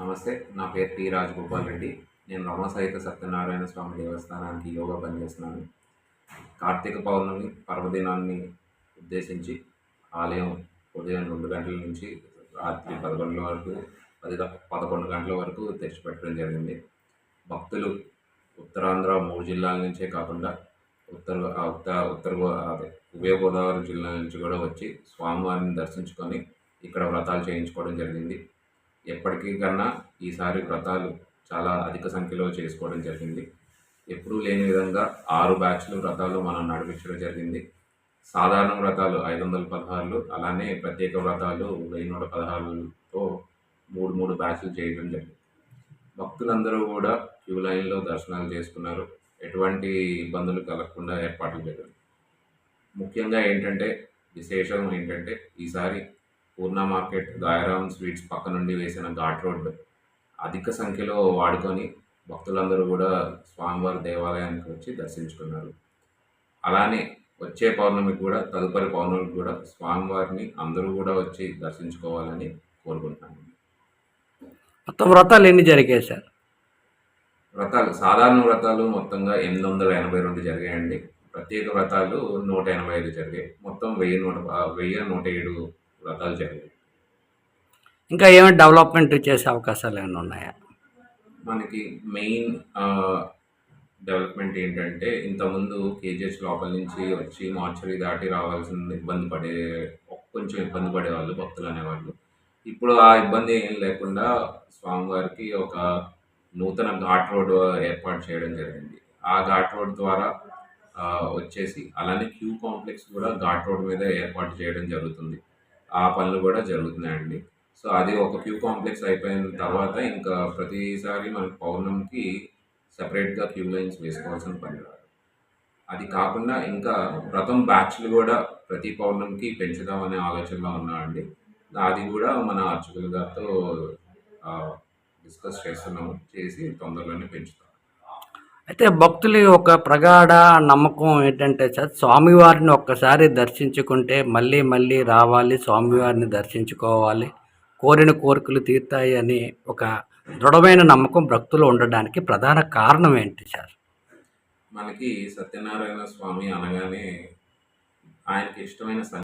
నమస్తే నా పేరు టి రాజగోపాల్ రెడ్డి. నేను రమసహిత సత్యనారాయణ స్వామి దేవస్థానానికి యోగా పనిచేస్తున్నాను. కార్తీక పౌర్ణమి పర్వదినాన్ని ఉద్దేశించి ఆలయం ఉదయం రెండు గంటల నుంచి రాత్రి పదకొండు వరకు పది పదకొండు గంటల వరకు తెరిచిపెట్టడం జరిగింది. భక్తులు ఉత్తరాంధ్ర మూడు జిల్లాల నుంచే కాకుండా ఉత్తర ఉత్తర ఉత్తర ఉభయ గోదావరి జిల్లా నుంచి కూడా వచ్చి స్వామివారిని దర్శించుకొని ఇక్కడ వ్రతాలు చేయించుకోవడం జరిగింది. ఎప్పటికీ కన్నా ఈసారి వ్రతాలు చాలా అధిక సంఖ్యలో చేసుకోవడం జరిగింది. ఎప్పుడూ లేని విధంగా ఆరు బ్యాచ్లు వ్రతాలు మనం నడిపించడం జరిగింది. సాధారణ వ్రతాలు ఐదు వందల పదహారులు అలానే ప్రత్యేక వ్రతాలు వెయ్యి నూట పదహారులతో మూడు మూడు బ్యాచ్లు చేయడం జరిగింది. భక్తులందరూ కూడా క్యూ లైన్లో దర్శనాలు చేసుకున్నారు. ఎటువంటి ఇబ్బందులు కలగకుండా ఏర్పాట్లు జరిగాయి. ముఖ్యంగా ఏంటంటే విశేషం ఏంటంటే ఈసారి పూర్ణ మార్కెట్ గాయరామ్ స్వీట్స్ పక్క నుండి వేసిన ఘాట్ రోడ్ అధిక సంఖ్యలో వాడుకొని భక్తులందరూ కూడా స్వామివారి దేవాలయానికి వచ్చి దర్శించుకున్నారు. అలానే వచ్చే పౌర్ణమికి కూడా తదుపరి పౌర్ణమికి కూడా స్వామివారిని అందరూ కూడా వచ్చి దర్శించుకోవాలని కోరుకుంటున్నాను. మొత్తం వ్రతాలు ఎన్ని జరిగాయి సార్? వ్రతాలు సాధారణ వ్రతాలు మొత్తంగా ఎనిమిది వందల ఎనభై రెండు జరిగాయండి. ప్రత్యేక వ్రతాలు నూట ఎనభై ఐదు జరిగాయి. మొత్తం వెయ్యి నూట వెయ్యి నూట ఏడు వ్రతాలు జరిగాయి. ఇంకా ఏమైనా డెవలప్మెంట్ చేసే అవకాశాలు ఏమైనా ఉన్నాయా? మనకి మెయిన్ డెవలప్మెంట్ ఏంటంటే ఇంతకుముందు కేజీహెచ్ లోపల నుంచి వచ్చి మార్చరీ దాటి రావాల్సిన ఇబ్బంది పడే కొంచెం ఇబ్బంది పడేవాళ్ళు భక్తులు అనేవాళ్ళు. ఇప్పుడు ఆ ఇబ్బంది ఏం లేకుండా స్వామివారికి ఒక నూతన ఘాట్ రోడ్ ఏర్పాటు చేయడం జరిగింది. ఆ ఘాట్ రోడ్ ద్వారా వచ్చేసి అలానే క్యూ కాంప్లెక్స్ కూడా ఘాట్ రోడ్ మీద ఏర్పాటు చేయడం జరుగుతుంది. ఆ పనులు కూడా జరుగుతున్నాయండి. సో అది ఒక క్యూ కాంప్లెక్స్ అయిపోయిన తర్వాత ఇంకా ప్రతిసారి మన పౌర్ణమికి సపరేట్గా క్యూ లైన్స్ వేసుకోవాల్సిన పని. రాదు అది కాకుండా ఇంకా వ్రతం బ్యాచ్లు కూడా ప్రతి పౌర్ణమికి పెంచుదామనే ఆలోచనలో ఉన్నామండి. అది కూడా మన అర్చకుల గారితో డిస్కస్ చేస్తున్నాము చేసి తొందరలోనే పెంచుతాం. అయితే భక్తుల ఒక ప్రగాఢ నమ్మకం ఏంటంటే సార్ స్వామివారిని ఒక్కసారి దర్శించుకుంటే మళ్ళీ మళ్ళీ రావాలి స్వామివారిని దర్శించుకోవాలి కోరిన కోరికలు తీర్తాయి అని ఒక దృఢమైన నమ్మకం భక్తులు ఉండడానికి ప్రధాన కారణం ఏంటి సార్? మనకి సత్యనారాయణ స్వామి అనగానే ఆయనకి ఇష్టమైన